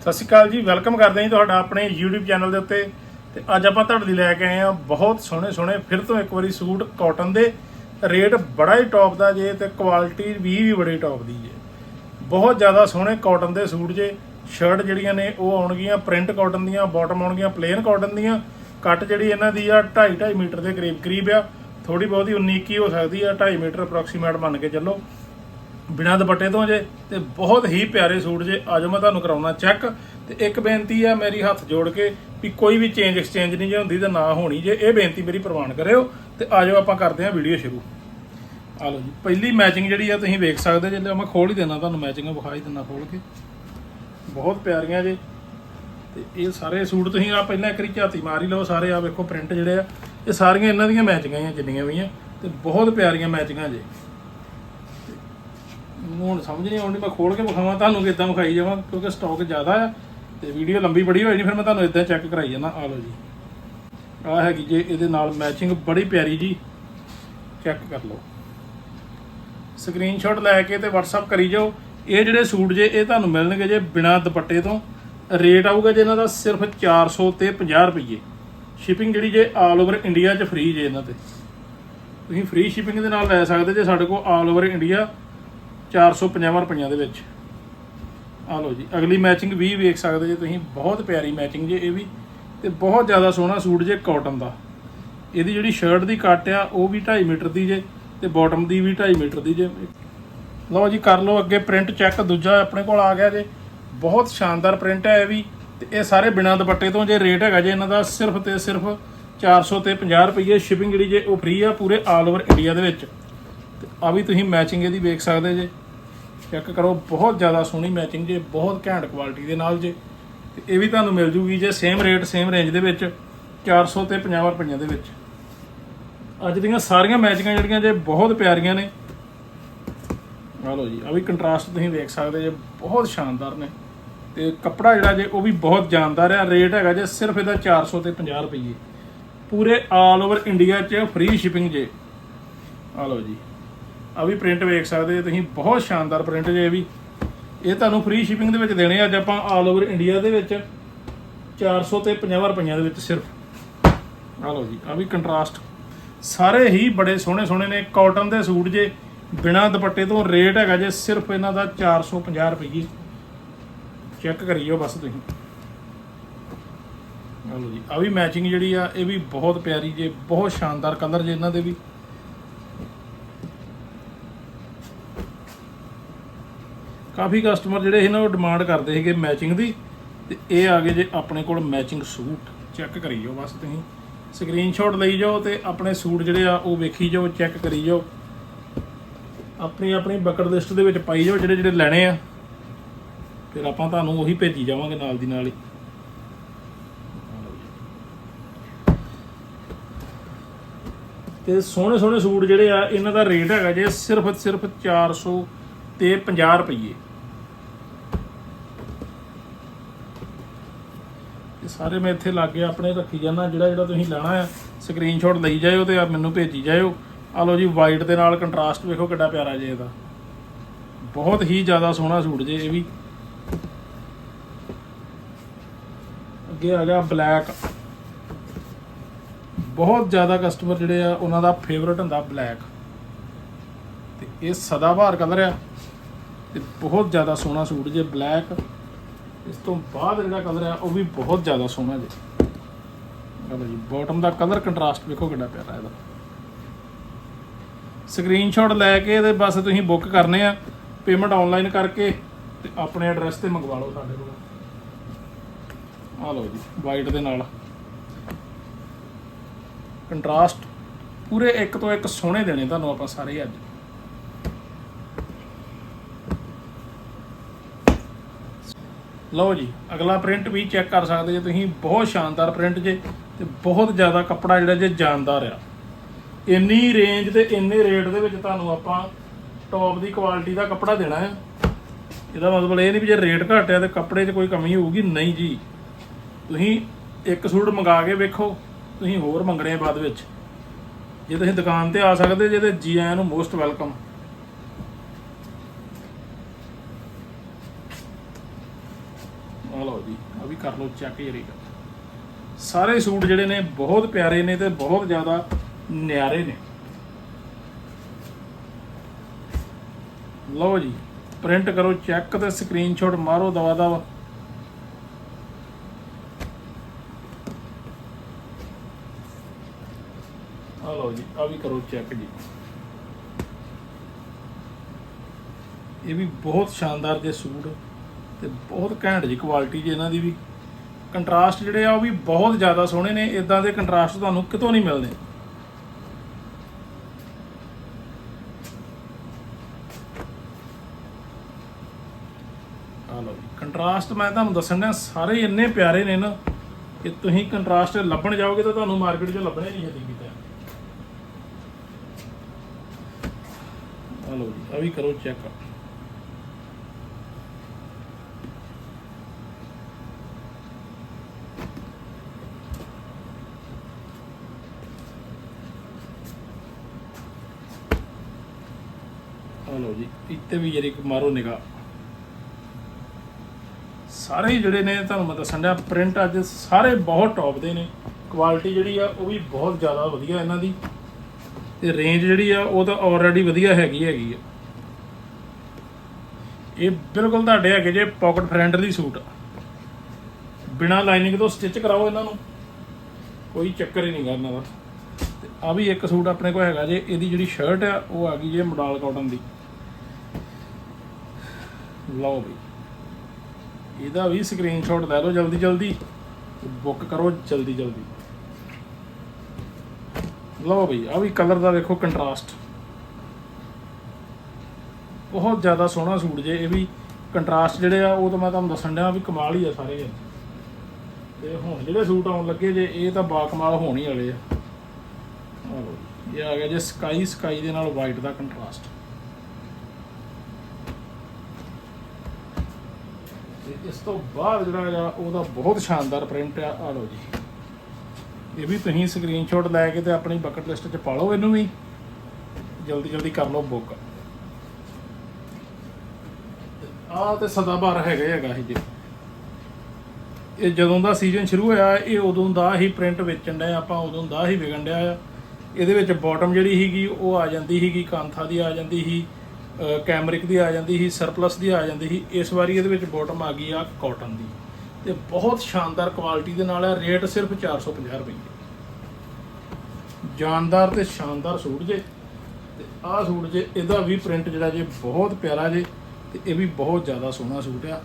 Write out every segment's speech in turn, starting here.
ਸਤਿ ਸ਼੍ਰੀ ਅਕਾਲ ਜੀ, ਵੈਲਕਮ ਕਰਦੇ ਹਾਂ ਜੀ ਤੁਹਾਡਾ ਆਪਣੇ YouTube ਚੈਨਲ ਦੇ ਉੱਤੇ। ਤੇ ਅੱਜ ਆਪਾਂ ਤੁਹਾਡੇ ਲਈ ਲੈ ਕੇ ਆਏ ਹਾਂ ਬਹੁਤ ਸੋਹਣੇ ਸੋਹਣੇ, ਫਿਰ ਤੋਂ ਇੱਕ ਵਾਰੀ ਸੂਟ ਕਾਟਨ ਦੇ। ਰੇਟ ਬੜਾ ਹੀ ਟੌਪ ਦਾ ਜੇ ਤੇ ਕੁਆਲਿਟੀ ਵੀ ਵੀ ਬੜੀ ਟੌਪ ਦੀ ਜੇ। ਬਹੁਤ ਜ਼ਿਆਦਾ ਸੋਹਣੇ ਕਾਟਨ ਦੇ ਸੂਟ ਜੇ। ਸ਼ਰਟ ਜਿਹੜੀਆਂ ਨੇ ਉਹ ਆਉਣਗੀਆਂ ਪ੍ਰਿੰਟ ਕਾਟਨ ਦੀਆਂ ਬਾਟਮ ਆਉਣਗੀਆਂ ਪਲੇਨ ਕਾਟਨ ਦੀਆਂ। ਕੱਟ ਜਿਹੜੀ ਇਹਨਾਂ ਦੀ ਆ 2.5 2.5 ਮੀਟਰ ਦੇ ਕਰੀਬ ਕਰੀਬ ਆ। ਥੋੜੀ ਬਹੁਤੀ 19 ਕੀ ਹੋ ਸਕਦੀ ਆ 2.5 ਮੀਟਰ ਅਪਰੋਕਸੀਮੇਟ ਮੰਨ ਕੇ ਚੱਲੋ। ਬਿਨਾਂ ਦੁਪੱਟੇ ਤੋਂ ਜੇ, ਤੇ ਬਹੁਤ ਹੀ ਪਿਆਰੇ ਸੂਟ ਜੇ। ਆਜੋ ਮੈਂ ਤੁਹਾਨੂੰ ਕਰਾਉਣਾ ਚੈੱਕ ਤੇ ਇੱਕ ਬੇਨਤੀ ਆ ਮੇਰੀ ਹੱਥ ਜੋੜ ਕੇ ਵੀ ਕੋਈ ਵੀ ਚੇਂਜ ਐਕਸਚੇਂਜ ਨਹੀਂ ਜੇ ਹੁੰਦੀ ਤਾਂ ਨਾ ਹੋਣੀ ਜੇ, ਇਹ ਬੇਨਤੀ ਮੇਰੀ ਪ੍ਰਵਾਨ ਕਰਿਓ ਤੇ ਆਜੋ ਆਪਾਂ ਕਰਦੇ ਹਾਂ ਵੀਡੀਓ ਸ਼ੁਰੂ। ਆ ਲਓ ਜੀ, ਪਹਿਲੀ ਮੈਚਿੰਗ ਜਿਹੜੀ ਆ ਤੁਸੀਂ ਵੇਖ ਸਕਦੇ ਜੇ ਮੈਂ ਖੋਲ ਹੀ ਦੇਣਾ ਤੁਹਾਨੂੰ ਮੈਚਿੰਗ ਵਿਖਾ ਹੀ ਦਿੰਦਾ ਖੋਲ ਕੇ। ਬਹੁਤ ਪਿਆਰੀਆਂ ਜੇ। ਤੇ ਇਹ ਸਾਰੇ ਸੂਟ ਤੁਸੀਂ ਆ ਪਹਿਲਾਂ ਇੱਕ ਵਾਰੀ ਝਾਤੀ ਮਾਰ ਹੀ ਲਓ, ਸਾਰੇ ਆ ਵੇਖੋ ਪ੍ਰਿੰਟ ਜਿਹੜੇ ਆ, ਇਹ ਸਾਰੀਆਂ ਇਹਨਾਂ ਦੀਆਂ ਮੈਚਿੰਗਾਂ ਹੀ ਆ, ਜਿੰਨੀਆਂ ਵੀ ਆ, ਤੇ ਬਹੁਤ ਪਿਆਰੀਆਂ ਮੈਚਿੰਗਾਂ ਜੇ। ਹੁਣ ਸਮਝ ਨਹੀਂ ਆਉਂਦੀ, ਮੈਂ ਖੋਲ ਕੇ ਵਿਖਾਵਾਂ, ਤੁਹਾਨੂੰ ਕਿਦਾਂ ਵਿਖਾਈ ਜਾਵਾਂ, ਕਿਉਂਕਿ ਸਟਾਕ ਜ਼ਿਆਦਾ ਹੈ ਤੇ ਵੀਡੀਓ ਲੰਬੀ ਬੜੀ ਹੋਈ ਨਹੀਂ ਫਿਰ ਮੈਂ ਤੁਹਾਨੂੰ ਇਦਾਂ ਚੈੱਕ ਕਰਾਈ ਜਾਣਾ ਆ ਲਓ ਜੀ। ਆ ਹੈਗੀ ਜੇ ਇਹਦੇ ਨਾਲ ਮੈਚਿੰਗ ਬੜੀ ਪਿਆਰੀ ਜੀ। ਚੈੱਕ ਕਰ ਲਓ। ਸਕਰੀਨਸ਼ਾਟ ਲੈ ਕੇ ਤੇ WhatsApp ਕਰੀ ਜਾਓ। ਇਹ ਜਿਹੜੇ ਸੂਟ ਜੇ, ਇਹ ਤੁਹਾਨੂੰ ਮਿਲਣਗੇ ਜੇ ਬਿਨਾ ਦੁਪੱਟੇ ਤੋਂ। ਰੇਟ ਆਊਗਾ ਜੇ ਇਹਨਾਂ ਦਾ ਸਿਰਫ 400 ਤੇ 50 ਰੁਪਏ ਸ਼ਿਪਿੰਗ ਜਿਹੜੀ ਜੇ ਆਲ ਓਵਰ ਇੰਡੀਆ 'ਚ ਫ੍ਰੀ ਜੇ ਇਹਨਾਂ ਤੇ। ਤੁਸੀਂ ਫ੍ਰੀ ਸ਼ਿਪਿੰਗ ਦੇ ਨਾਲ ਲੈ ਸਕਦੇ ਜੇ, ਸਾਡੇ ਕੋਲ ਆਲ ਓਵਰ ਇੰਡੀਆ 450 ਰੁਪਈਆਂ ਦੇ ਵਿੱਚ। ਆ ਲਓ ਜੀ, ਅਗਲੀ ਮੈਚਿੰਗ ਵੀ ਵੇਖ ਸਕਦੇ ਜੇ ਤੁਸੀਂ, ਬਹੁਤ ਪਿਆਰੀ ਮੈਚਿੰਗ ਜੇ ਇਹ ਵੀ, ਤੇ ਬਹੁਤ ਜ਼ਿਆਦਾ ਸੋਹਣਾ ਸੂਟ ਜੇ ਕਾਟਨ ਦਾ। ਇਹਦੀ ਜਿਹੜੀ ਸ਼ਰਟ ਦੀ ਕੱਟ ਆ, ਉਹ ਵੀ 2.5 ਮੀਟਰ ਦੀ ਜੇ, ਤੇ ਬਾਟਮ ਦੀ ਵੀ 2.5 ਮੀਟਰ ਦੀ ਜੇ। ਲਓ ਜੀ, ਕਰ ਲਓ ਅੱਗੇ ਪ੍ਰਿੰਟ ਚੈੱਕ ਦੂਜਾ ਆਪਣੇ ਕੋਲ ਆ ਗਿਆ ਜੇ। ਬਹੁਤ ਸ਼ਾਨਦਾਰ ਪ੍ਰਿੰਟ ਹੈ ਇਹ ਵੀ, ਤੇ ਇਹ ਸਾਰੇ ਬਿਨਾਂ ਦੁਪੱਟੇ ਤੋਂ ਜੇ ਰੇਟ ਹੈਗਾ ਜੇ ਇਹਨਾਂ ਦਾ, ਸਿਰਫ ਤੇ ਸਿਰਫ 400 ਤੇ 50 ਰੁਪਏ ਸ਼ਿਪਿੰਗ ਜਿਹੜੀ ਜੇ ਉਹ ਫ੍ਰੀ ਆ ਪੂਰੇ ਆਲ ਓਵਰ ਇੰਡੀਆ ਦੇ ਵਿੱਚ। ਤੇ ਆ ਵੀ ਤੁਸੀਂ ਮੈਚਿੰਗ ਇਹਦੀ ਵੇਖ ਸਕਦੇ ਜੇ। ਚੈੱਕ ਕਰੋ, ਬਹੁਤ ਜ਼ਿਆਦਾ ਸੋਹਣੀ ਮੈਚਿੰਗ ਜੇ, ਬਹੁਤ ਘੈਂਟ ਕੁਆਲਿਟੀ ਦੇ ਨਾਲ ਜੇ। ਤੇ ਇਹ ਵੀ ਤੁਹਾਨੂੰ ਮਿਲ ਜੂਗੀ ਜੇ ਸੇਮ ਰੇਟ ਸੇਮ ਰੇਂਜ ਦੇ ਵਿੱਚ 400 ਤੇ 50 ਰੁਪਈਆਂ ਦੇ ਵਿੱਚ। ਅੱਜ ਦੀਆਂ ਸਾਰੀਆਂ ਮੈਚਿੰਗਾਂ ਜਿਹੜੀਆਂ ਜੇ, ਬਹੁਤ ਪਿਆਰੀਆਂ ਨੇ। ਆ ਲਓ ਜੀ ਆ ਵੀ ਕੰਟਰਾਸਟ ਤੁਸੀਂ ਦੇਖ ਸਕਦੇ ਜੇ, ਬਹੁਤ ਸ਼ਾਨਦਾਰ ਨੇ। ਤੇ ਕੱਪੜਾ ਜਿਹੜਾ ਜੇ, ਉਹ ਵੀ ਬਹੁਤ ਜਾਨਦਾਰ ਆ। ਰੇਟ ਹੈਗਾ ਜੇ, ਸਿਰਫ ਇਹਦਾ 400 ਤੇ 50 ਰੁਪਏ ਪੂਰੇ ਆਲ ਓਵਰ ਇੰਡੀਆ 'ਚ ਫ੍ਰੀ ਸ਼ਿਪਿੰਗ ਜੇ। ਆ ਲਓ ਜੀ। ਆ ਵੀ ਪ੍ਰਿੰਟ ਵੇਖ ਸਕਦੇ ਤੁਸੀਂ ਬਹੁਤ ਸ਼ਾਨਦਾਰ ਪ੍ਰਿੰਟ ਜੇ ਇਹ ਵੀ। ਇਹ ਤੁਹਾਨੂੰ ਫ੍ਰੀ ਸ਼ਿਪਿੰਗ ਦੇ ਵਿੱਚ ਦੇਣੇ ਆ, ਅੱਜ ਆਪਾਂ ਆਲ ਓਵਰ ਇੰਡੀਆ ਦੇ ਵਿੱਚ 400 ਤੇ 50 ਰੁਪਈਆਂ ਦੇ ਵਿੱਚ ਸਿਰਫ। ਆ ਲਓ ਜੀ ਆ ਵੀ ਕੰਟਰਾਸਟ ਸਾਰੇ ਹੀ ਬੜੇ ਸੋਹਣੇ ਸੋਹਣੇ ਨੇ ਕਾਟਨ ਦੇ ਸੂਟ ਜੇ, ਬਿਨਾ ਦੁਪੱਟੇ ਤੋਂ ਰੇਟ ਹੈਗਾ ਜੇ ਸਿਰਫ ਇਹਨਾਂ ਦਾ 450 ਰੁਪਏ ਚੈੱਕ ਕਰੀਓ ਬਸ ਤੁਸੀਂ। ਆ ਲਓ ਜੀ ਆ ਵੀ ਮੈਚਿੰਗ ਜਿਹੜੀ ਆ, ਇਹ ਵੀ ਬਹੁਤ ਪਿਆਰੀ ਜੇ, ਬਹੁਤ ਸ਼ਾਨਦਾਰ ਕਲਰ ਜੇ ਇਹਨਾਂ ਦੇ ਵੀ। ਕਾਫੀ ਕਸਟਮਰ ਜਿਹੜੇ ਸੀ ਨਾ ਉਹ ਡਿਮਾਂਡ ਕਰਦੇ ਸੀਗੇ ਮੈਚਿੰਗ ਦੀ, ਤੇ ਇਹ ਆ ਗਏ ਜੇ ਆਪਣੇ ਕੋਲ ਮੈਚਿੰਗ ਸੂਟ। ਚੈੱਕ ਕਰੀ ਜਾਓ ਬਸ ਤੁਸੀਂ। ਸਕਰੀਨਸ਼ਾਟ ਲਈ ਜਾਓ ਤੇ ਆਪਣੇ ਸੂਟ ਜਿਹੜੇ ਆ, ਉਹ ਵੇਖੀ ਜਾਓ ਚੈੱਕ ਕਰੀ ਜਾਓ। ਆਪਣੀ ਆਪਣੀ ਬਕਟ ਲਿਸਟ ਦੇ ਵਿੱਚ ਪਾਈ ਜਾਓ ਜਿਹੜੇ ਜਿਹੜੇ ਲੈਣੇ ਆ। ਫਿਰ ਆਪਾਂ ਤੁਹਾਨੂੰ ਉਹੀ ਭੇਜੀ ਜਾਵਾਂਗੇ ਨਾਲ ਦੀ ਨਾਲ ਹੀ। ਤੇ ਸੋਹਣੇ ਸੋਹਣੇ ਸੂਟ ਜਿਹੜੇ ਆ, ਇਹਨਾਂ ਦਾ ਰੇਟ ਹੈਗਾ ਜੇ ਸਿਰਫ ਸਿਰਫ 400 ਤੇ 50 ਰੁਪਏ ਸਾਰੇ ਮੈਂ ਇੱਥੇ ਲਾਗੇ ਆਪਣੇ ਰੱਖੀ ਜਾਣਾ ਜਿਹੜਾ ਜਿਹੜਾ ਤੁਸੀਂ ਲੈਣਾ ਆ ਸਕਰੀਨਸ਼ਾਟ ਲਈ ਜਾਇਓ ਤੇ ਆ ਮੈਨੂੰ ਭੇਜੀ ਜਾਇਓ। ਆ ਲਓ ਜੀ ਵਾਈਟ ਦੇ ਨਾਲ ਕੰਟਰਾਸਟ ਵੇਖੋ ਕਿੱਡਾ ਪਿਆਰਾ ਜੇ ਇਹਦਾ। ਬਹੁਤ ਹੀ ਜ਼ਿਆਦਾ ਸੋਹਣਾ ਸੂਟ ਜੇ ਇਹ ਵੀ। ਅੱਗੇ ਆ ਗਿਆ ਬਲੈਕ ਬਹੁਤ ਜ਼ਿਆਦਾ ਕਸਟਮਰ ਜਿਹੜੇ ਆ, ਉਹਨਾਂ ਦਾ ਫੇਵਰਟ ਹੁੰਦਾ ਬਲੈਕ ਤੇ ਇਹ ਸਦਾਬਹਾਰ ਕਲਰ ਆ। ਤੇ ਬਹੁਤ ਜ਼ਿਆਦਾ ਸੋਹਣਾ ਸੂਟ ਜੇ ਬਲੈਕ ਇਸ ਤੋਂ ਬਾਅਦ ਜਿਹੜਾ ਕਲਰ ਆ, ਉਹ ਵੀ ਬਹੁਤ ਜ਼ਿਆਦਾ ਸੋਹਣਾ ਜੀ। ਚਲੋ ਜੀ ਬਾਟਮ ਦਾ ਕਲਰ ਕੰਟਰਾਸਟ ਵੇਖੋ ਕਿੰਨਾ ਪਿਆਰਾ ਇਹਦਾ। ਸਕਰੀਨਸ਼ਾਟ ਲੈ ਕੇ ਤੇ ਬਸ ਤੁਸੀਂ ਬੁੱਕ ਕਰਨੇ ਆ ਪੇਮੈਂਟ ਆਨਲਾਈਨ ਕਰਕੇ ਤੇ ਆਪਣੇ ਐਡਰੈਸ ਤੇ ਮੰਗਵਾ ਲਓ ਸਾਡੇ ਕੋਲ। ਆ ਲਓ ਜੀ ਵਾਈਟ ਦੇ ਨਾਲ। ਕੰਟਰਾਸਟ ਪੂਰੇ ਇੱਕ ਤੋਂ ਇੱਕ ਸੋਹਣੇ ਦੇਣੇ ਤੁਹਾਨੂੰ ਆਪਾਂ ਸਾਰੇ ਹੀ ਅੱਜ। ਲਓ ਜੀ, ਅਗਲਾ ਪ੍ਰਿੰਟ ਵੀ ਚੈੱਕ ਕਰ ਸਕਦੇ ਜੇ ਤੁਸੀਂ, ਬਹੁਤ ਸ਼ਾਨਦਾਰ ਪ੍ਰਿੰਟ ਜੇ ਤੇ ਬਹੁਤ ਜ਼ਿਆਦਾ ਕੱਪੜਾ ਜਿਹੜਾ ਜੇ ਜਾਨਦਾਰ ਆ। ਇੰਨੀ ਰੇਂਜ ਤੇ ਇੰਨੇ ਰੇਟ ਦੇ ਵਿੱਚ ਤੁਹਾਨੂੰ ਆਪਾਂ ਟੌਪ ਦੀ ਕੁਆਲਿਟੀ ਦਾ ਕੱਪੜਾ ਦੇਣਾ ਹੈ ਇਹਦਾ ਮਤਲਬ ਇਹ ਨਹੀਂ ਵੀ ਜੇ ਰੇਟ ਘੱਟ ਆ ਤੇ ਕੱਪੜੇ 'ਚ ਕੋਈ ਕਮੀ ਹੋਊਗੀ, ਨਹੀਂ ਜੀ। ਤੁਸੀਂ ਇੱਕ ਸੂਟ ਮੰਗਾ ਕੇ ਵੇਖੋ, ਤੁਸੀਂ ਹੋਰ ਮੰਗਣੇ ਬਾਅਦ ਵਿੱਚ। ਜੇ ਤੁਸੀਂ ਦੁਕਾਨ ਤੇ ਆ ਸਕਦੇ ਜੇ ਤੇ ਜੀ ਆਇਆਂ ਨੂੰ ਮੋਸਟ ਵੈਲਕਮ ਆ ਲਓ ਜੀ ਆ ਵੀ ਕਰ ਲਓ ਚੈੱਕ ਜਰੀ ਸਾਰੇ ਸੂਟ ਜਿਹੜੇ ਨੇ ਬਹੁਤ ਪਿਆਰੇ ਨੇ ਤੇ ਬਹੁਤ ਜ਼ਿਆਦਾ ਨਿਆਰੇ ਨੇ। ਲਓ ਜੀ ਪ੍ਰਿੰਟ ਕਰੋ ਚੈੱਕ ਤੇ ਸਕਰੀਨਸ਼ਾਟ ਮਾਰੋ, ਦਵਾ ਦਵਾ। ਆ ਲਓ ਜੀ ਆ ਵੀ ਕਰੋ ਚੈੱਕ ਜੀ। ਇਹ ਵੀ ਬਹੁਤ ਸ਼ਾਨਦਾਰ ਜੇ ਸੂਟ ਤੇ ਬਹੁਤ ਘੈਂਟ ਜੀ ਕੁਆਲਿਟੀ ਜੀ ਇਹਨਾਂ ਦੀ ਵੀ। ਕੰਟਰਾਸਟ ਜਿਹੜੇ ਆ ਉਹ ਵੀ ਬਹੁਤ ਜ਼ਿਆਦਾ ਸੋਹਣੇ ਨੇ ਇਦਾਂ ਦੇ ਕੰਟਰਾਸਟ ਤੁਹਾਨੂੰ ਕਿਤੋਂ ਨਹੀਂ ਮਿਲਦੇ। ਆ ਲਓ ਕੰਟਰਾਸਟ ਮੈਂ ਤੁਹਾਨੂੰ ਦੱਸਣ ਡਿਆ, ਸਾਰੇ ਇੰਨੇ ਪਿਆਰੇ ਨੇ ਨਾ, ਕਿ ਤੁਸੀਂ ਕੰਟਰਾਸਟ ਲੱਭਣ ਜਾਓਗੇ ਤਾਂ ਤੁਹਾਨੂੰ ਮਾਰਕੀਟ 'ਚ ਲੱਭਣੇ ਨਹੀਂ ਛੇਤੀ ਕਿਤੇ। ਆ ਲਓ ਜੀ ਆ ਵੀ ਕਰੋ ਚੈੱਕ ਲਓ ਜੀ, ਇੱਥੇ ਵੀ ਜਰੀ ਮਾਰੋ ਨਿਗਾਹ। ਸਾਰੇ ਜਿਹੜੇ ਨੇ ਤੁਹਾਨੂੰ ਮੈਂ ਦੱਸਣ ਡਿਆ ਪ੍ਰਿੰਟ ਅੱਜ ਸਾਰੇ ਬਹੁਤ ਟੌਪ ਦੇ ਨੇ। ਕੁਆਲਿਟੀ ਜਿਹੜੀ ਆ, ਉਹ ਵੀ ਬਹੁਤ ਜ਼ਿਆਦਾ ਵਧੀਆ ਇਹਨਾਂ ਦੀ। ਤੇ ਰੇਂਜ ਜਿਹੜੀ ਆ, ਉਹ ਤਾਂ ਆਲਰੇਡੀ ਵਧੀਆ ਹੈਗੀ ਹੈਗੀ ਆ। ਇਹ ਬਿਲਕੁਲ ਤੁਹਾਡੇ ਹੈਗੇ ਜੇ ਪਾਕਟ ਫਰੈਂਡਲੀ ਸੂਟ ਬਿਨਾ ਲਾਈਨਿੰਗ ਤੋਂ ਸਟਿਚ ਕਰਾਓ ਇਹਨਾਂ ਨੂੰ। ਕੋਈ ਚੱਕਰ ਹੀ ਨਹੀਂ ਗਾ ਇਹਨਾਂ ਦਾ। ਤੇ ਆ ਵੀ ਇੱਕ ਸੂਟ ਆਪਣੇ ਕੋਲ ਹੈਗਾ ਜੇ, ਇਹਦੀ ਜਿਹੜੀ ਸ਼ਰਟ ਆ, ਉਹ ਆ ਗਈ ਜੇ ਮੋਡਲ ਕਾਟਨ ਦੀ। ਲਓ ਵੀ। ਇਹਦਾ ਵੀ ਸਕਰੀਨਸ਼ਾਟ ਲੈ ਲਓ ਜਲਦੀ ਜਲਦੀ। ਬੁੱਕ ਕਰੋ ਜਲਦੀ ਜਲਦੀ। ਲਓ ਬਈ ਆ ਵੀ ਕਲਰ ਦਾ ਦੇਖੋ ਕੰਟਰਾਸਟ ਬਹੁਤ ਜ਼ਿਆਦਾ ਸੋਹਣਾ ਸੂਟ ਜੇ, ਇਹ ਵੀ ਕੰਟਰਾਸਟ ਜਿਹੜੇ ਆ, ਉਹ ਤਾਂ ਮੈਂ ਤੁਹਾਨੂੰ ਦੱਸਣ ਡਿਆ ਵੀ ਕਮਾਲ ਹੀ ਆ ਸਾਰੇ। ਇਹ। ਤੇ ਹੁਣ ਜਿਹੜੇ ਸੂਟ ਆਉਣ ਲੱਗੇ ਜੇ, ਇਹ ਤਾਂ ਬਾ ਕਮਾਲ ਹੋਣ ਹੀ ਵਾਲੇ ਆ। ਇਹ ਆ ਗਿਆ ਜੇ ਸਕਾਈ ਸਕਾਈ ਦੇ ਨਾਲ ਵਾਈਟ ਦਾ ਕੰਟਰਾਸਟ ਤੇ ਇਸ ਤੋਂ ਬਾਅਦ ਜਿਹੜਾ ਹੈਗਾ, ਉਹਦਾ ਬਹੁਤ ਸ਼ਾਨਦਾਰ ਪ੍ਰਿੰਟ ਆ। ਆ ਲਓ ਜੀ। ਇਹ ਵੀ ਤੁਸੀਂ ਸਕਰੀਨਸ਼ਾਟ ਲੈ ਕੇ ਤੇ ਆਪਣੀ ਬਕਟ ਲਿਸਟ 'ਚ ਪਾ ਲਓ ਇਹਨੂੰ ਵੀ। ਜਲਦੀ ਜਲਦੀ ਕਰ ਲਓ ਬੁੱਕ ਆ ਤੇ ਸਦਾਬਹਾਰ ਹੈਗਾ ਹੈਗਾ ਇਹ ਜੀ। ਇਹ ਜਦੋਂ ਦਾ ਸੀਜ਼ਨ ਸ਼ੁਰੂ ਹੋਇਆ, ਇਹ ਉਦੋਂ ਦਾ ਹੀ ਪ੍ਰਿੰਟ ਵੇਚਣ ਡਿਆ ਆਪਾਂ ਉਦੋਂ ਦਾ ਹੀ ਵਿਕਣ ਡਿਆ ਆ। ਇਹਦੇ ਵਿੱਚ ਬਾਟਮ ਜਿਹੜੀ ਸੀਗੀ, ਉਹ ਆ ਜਾਂਦੀ ਸੀਗੀ, ਕਾਂਥਾ ਦੀ ਆ ਜਾਂਦੀ ਸੀ। ਕੈਮਰਿਕ ਦੀ ਆ ਜਾਂਦੀ ਸੀ, ਸਰਪਲਸ ਦੀ ਆ ਜਾਂਦੀ ਸੀ, ਇਸ ਵਾਰੀ ਇਹਦੇ ਵਿੱਚ ਬਾਟਮ ਆ ਗਈ ਆ ਕਾਟਨ ਦੀ। ਤੇ ਬਹੁਤ ਸ਼ਾਨਦਾਰ ਕੁਆਲਿਟੀ ਦੇ ਨਾਲ ਹੈ ਰੇਟ ਸਿਰਫ 450 ਰੁਪਏ ਜਾਨਦਾਰ ਤੇ ਸ਼ਾਨਦਾਰ ਸੂਟ ਜੇ, ਤੇ ਆਹ ਸੂਟ ਜੇ, ਇਹਦਾ ਵੀ ਪ੍ਰਿੰਟ ਜਿਹੜਾ ਜੇ ਬਹੁਤ ਪਿਆਰਾ ਜੇ, ਤੇ ਇਹ ਵੀ ਬਹੁਤ ਜ਼ਿਆਦਾ ਸੋਹਣਾ ਸੂਟ ਆ।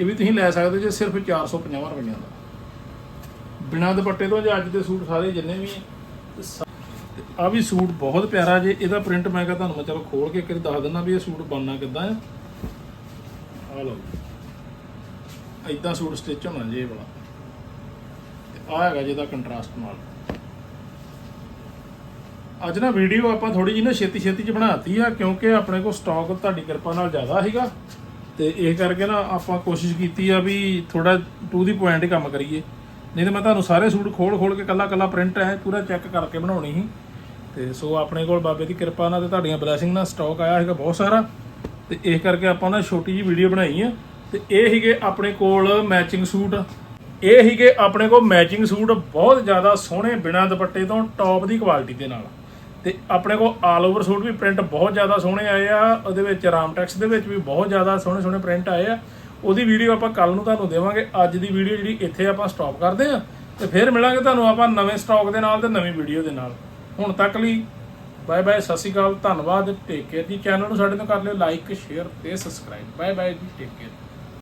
ਇਹ ਵੀ ਤੁਸੀਂ ਲੈ ਸਕਦੇ ਜੇ ਸਿਰਫ 450 ਰੁਪਈਆਂ ਦਾ। ਬਿਨਾਂ ਦੁਪੱਟੇ ਤੋਂ ਜੇ ਅੱਜ ਦੇ ਸੂਟ ਸਾਰੇ ਜਿੰਨੇ ਵੀ ਆ ਵੀ ਸੂਟ ਬਹੁਤ ਪਿਆਰਾ ਜੇ, ਇਹਦਾ ਪ੍ਰਿੰਟ ਮੈਂ ਕਿਹਾ ਤੁਹਾਨੂੰ ਮੈਂ ਚਲੋ ਖੋਲ ਕੇ ਇੱਕ ਵਾਰੀ ਦੱਸ ਦਿੰਦਾ ਵੀ ਇਹ ਸੂਟ ਬਣਨਾ ਕਿੱਦਾਂ ਆ। ਆ ਲਓ ਇਦਾਂ ਸੂਟ ਸਟਿਚ ਹੋਣਾ ਜੇ ਇਹ ਵਾਲਾ। ਤੇ ਆ ਹੈਗਾ ਜਿਹਦਾ ਕੰਟਰਾਸਟ ਨਾਲ। ਅੱਜ ਨਾ ਵੀਡੀਓ ਆਪਾਂ ਥੋੜੀ ਜਿਹੀ ਨਾ ਛੇਤੀ ਛੇਤੀ ਚ ਬਣਾਤੀ ਆ, ਕਿਉਂਕਿ ਆਪਣੇ ਕੋਲ ਸਟਾਕ ਤੁਹਾਡੀ ਕਿਰਪਾ ਨਾਲ ਜ਼ਿਆਦਾ ਸੀਗਾ। ਤੇ ਇਹ ਕਰਕੇ ਨਾ ਆਪਾਂ ਕੋਸ਼ਿਸ਼ ਕੀਤੀ ਆ ਵੀ ਥੋੜਾ ਟੂ ਦੀ ਪੁਆਇੰਟ ਕੰਮ ਕਰੀਏ। ਨਹੀਂ ਤਾਂ ਮੈਂ ਤੁਹਾਨੂੰ ਸਾਰੇ ਸੂਟ ਖੋਲ ਖੋਲ ਕੇ ਕੱਲਾ ਕੱਲਾ ਪ੍ਰਿੰਟ ਹੈ ਪੂਰਾ ਚੈੱਕ ਕਰਕੇ ਬਣਾਉਣੀ ਸੀ। ਤੇ ਸੋ ਆਪਣੇ ਕੋਲ ਬਾਬੇ ਦੀ ਕਿਰਪਾ ਨਾਲ ਤੇ ਤੁਹਾਡੀਆਂ ਬਲੇਸਿੰਗ ਨਾਲ ਸਟਾਕ ਆਇਆ ਹੈਗਾ ਬਹੁਤ ਸਾਰਾ। ਤੇ ਇਸ ਕਰਕੇ ਆਪਾਂ ਨਾ ਛੋਟੀ ਜੀ ਵੀਡੀਓ ਬਣਾਈ ਆ। ਤੇ ਇਹ ਸੀਗੇ ਆਪਣੇ ਕੋਲ ਮੈਚਿੰਗ ਸੂਟ ਇਹ ਸੀਗੇ ਆਪਣੇ ਕੋਲ ਮੈਚਿੰਗ ਸੂਟ ਬਹੁਤ ਜ਼ਿਆਦਾ ਸੋਹਣੇ ਬਿਨਾਂ ਦੁਪੱਟੇ ਤੋਂ ਟੌਪ ਦੀ ਕੁਆਲਿਟੀ ਦੇ ਨਾਲ। ਤੇ ਆਪਣੇ ਕੋਲ ਆਲ ਓਵਰ ਸੂਟ ਵੀ ਪ੍ਰਿੰਟ ਬਹੁਤ ਜ਼ਿਆਦਾ ਸੋਹਣੇ ਆਏ ਆ। ਉਹਦੇ ਵਿੱਚ ਰਾਮਟੈਕਸ ਦੇ ਵਿੱਚ ਵੀ ਬਹੁਤ ਜ਼ਿਆਦਾ ਸੋਹਣੇ ਸੋਹਣੇ ਪ੍ਰਿੰਟ ਆਏ ਆ। ਉਹਦੀ ਵੀਡੀਓ ਆਪਾਂ ਕੱਲ ਨੂੰ ਤੁਹਾਨੂੰ ਦੇਵਾਂਗੇ। ਅੱਜ ਦੀ ਵੀਡੀਓ ਜਿਹੜੀ ਇੱਥੇ ਆਪਾਂ ਸਟਾਪ ਕਰਦੇ ਆ। ਤੇ ਫਿਰ ਮਿਲਾਂਗੇ ਤੁਹਾਨੂੰ ਆਪਾਂ ਨਵੇਂ ਸਟਾਕ ਦੇ ਨਾਲ ਤੇ ਨਵੀਂ ਵੀਡੀਓ ਦੇ ਨਾਲ। ਹੁਣ ਤੱਕ ਲਈ। ਬਾਏ ਬਾਏ, ਸਤਿ ਸ਼੍ਰੀ ਅਕਾਲ, ਧੰਨਵਾਦ। ਟੇਕ ਕੇਅਰ ਜੀ, ਚੈਨਲ ਨੂੰ ਸਾਡੇ ਨੂੰ ਕਰ ਲਿਓ ਲਾਈਕ, ਸ਼ੇਅਰ ਤੇ ਸਬਸਕ੍ਰਾਈਬ। ਬਾਏ ਬਾਏ ਜੀ, ਟੇਕ ਕੇਅਰ।